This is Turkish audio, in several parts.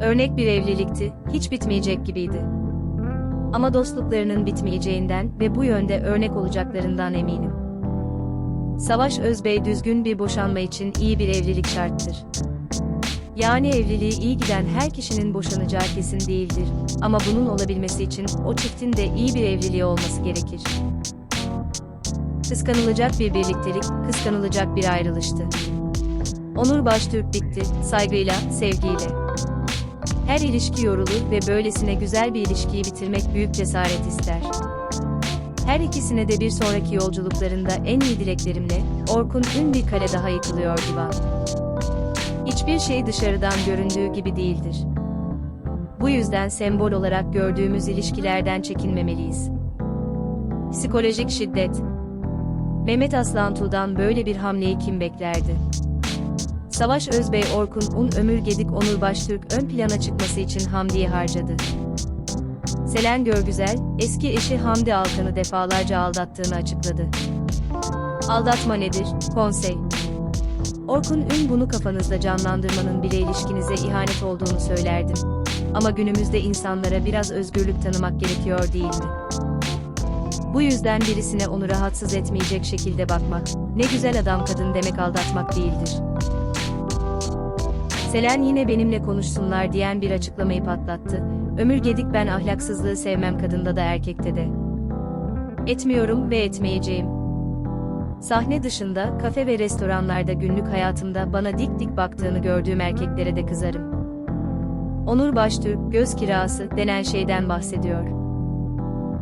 Örnek bir evlilikti, hiç bitmeyecek gibiydi. Ama dostluklarının bitmeyeceğinden ve bu yönde örnek olacaklarından eminim. Savaş Özbey düzgün bir boşanma için iyi bir evlilik şarttır. Yani evliliği iyi giden her kişinin boşanacağı kesin değildir. Ama bunun olabilmesi için o çiftin de iyi bir evliliği olması gerekir. Kıskanılacak bir birliktelik, kıskanılacak bir ayrılıştı. Onur Baştürk bitti, saygıyla, sevgiyle. Her ilişki yorulur ve böylesine güzel bir ilişkiyi bitirmek büyük cesaret ister. Her ikisine de bir sonraki yolculuklarında en iyi dileklerimle, Orkun Ün bir kale daha yıkılıyor divan. Hiçbir şey dışarıdan göründüğü gibi değildir. Bu yüzden sembol olarak gördüğümüz ilişkilerden çekinmemeliyiz. Psikolojik şiddet. Mehmet Aslan Tuğ'dan böyle bir hamleyi kim beklerdi? Savaş Özbey Orkun Un Ömür Gedik Onur Baştürk ön plana çıkması için Hamdi'yi harcadı. Selen Görgüzel, eski eşi Hamdi Alkan'ı defalarca aldattığını açıkladı. Aldatma nedir? Konsey. Orkun Ün bunu kafanızda canlandırmanın bile ilişkinize ihanet olduğunu söylerdim. Ama günümüzde insanlara biraz özgürlük tanımak gerekiyor değil mi? Bu yüzden birisine onu rahatsız etmeyecek şekilde bakmak, ne güzel adam kadın demek aldatmak değildir. Selen yine benimle konuşsunlar diyen bir açıklamayı patlattı. Ömür Gedik ben ahlaksızlığı sevmem kadında da erkekte de. Etmiyorum ve etmeyeceğim. Sahne dışında, kafe ve restoranlarda günlük hayatımda bana dik dik baktığını gördüğüm erkeklere de kızarım. Onur Baştürk, göz kirası denen şeyden bahsediyor.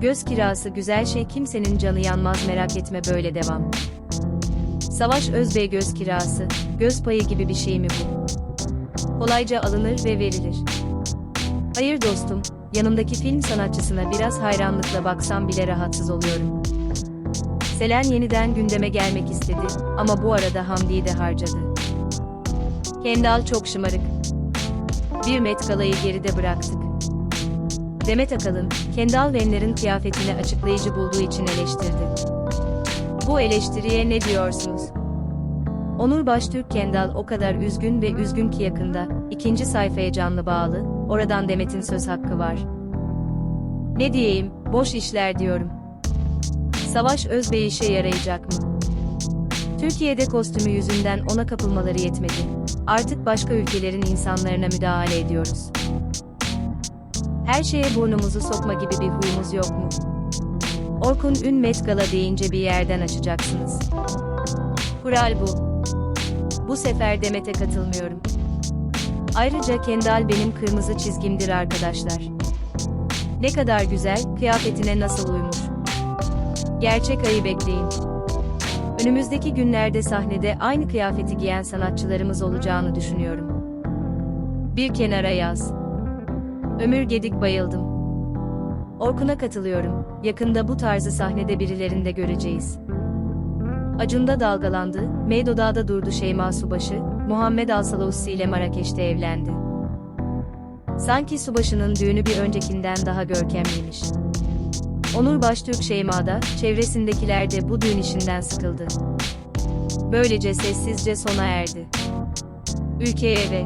Göz kirası güzel şey kimsenin canı yanmaz merak etme böyle devam. Savaş Özbey göz kirası, göz payı gibi bir şey mi bu? Kolayca alınır ve verilir. Hayır dostum, yanımdaki film sanatçısına biraz hayranlıkla baksam bile rahatsız oluyorum. Selen yeniden gündeme gelmek istedi ama bu arada Hamdi'yi de harcadı. Kendal çok şımarık. Bir Met Gala'yı geride bıraktık. Demet Akalın, Kendall Wenner'ın kıyafetini açıklayıcı bulduğu için eleştirdi. Bu eleştiriye ne diyorsunuz? Onur Baştürk Kendall o kadar üzgün ve üzgün ki yakında, ikinci sayfaya canlı bağlı, oradan Demet'in söz hakkı var. Ne diyeyim, boş işler diyorum. Savaş Özbey işe yarayacak mı? Türkiye'de kostümü yüzünden ona kapılmaları yetmedi. Artık başka ülkelerin insanlarına müdahale ediyoruz. Her şeye burnumuzu sokma gibi bir huyumuz yok mu? Orkun Ün Met Gala deyince bir yerden açacaksınız. Kural bu. Bu sefer Demet'e katılmıyorum. Ayrıca Kendal benim kırmızı çizgimdir arkadaşlar. Ne kadar güzel, kıyafetine nasıl uymuş. Gerçek ayı bekleyin. Önümüzdeki günlerde sahnede aynı kıyafeti giyen sanatçılarımız olacağını düşünüyorum. Bir kenara yaz. Ömür Gedik bayıldım. Orkun'a katılıyorum. Yakında bu tarzı sahnede birilerinde göreceğiz. Acun'da dalgalandı, Meydodağ'da durdu Şeyma Subaşı, Muhammed Alsalavussi ile Marrakeş'te evlendi. Sanki Subaşı'nın düğünü bir öncekinden daha görkemliymiş. Onur Baştürk Şeyma'da, çevresindekiler de bu düğün işinden sıkıldı. Böylece sessizce sona erdi. Ülkeye ve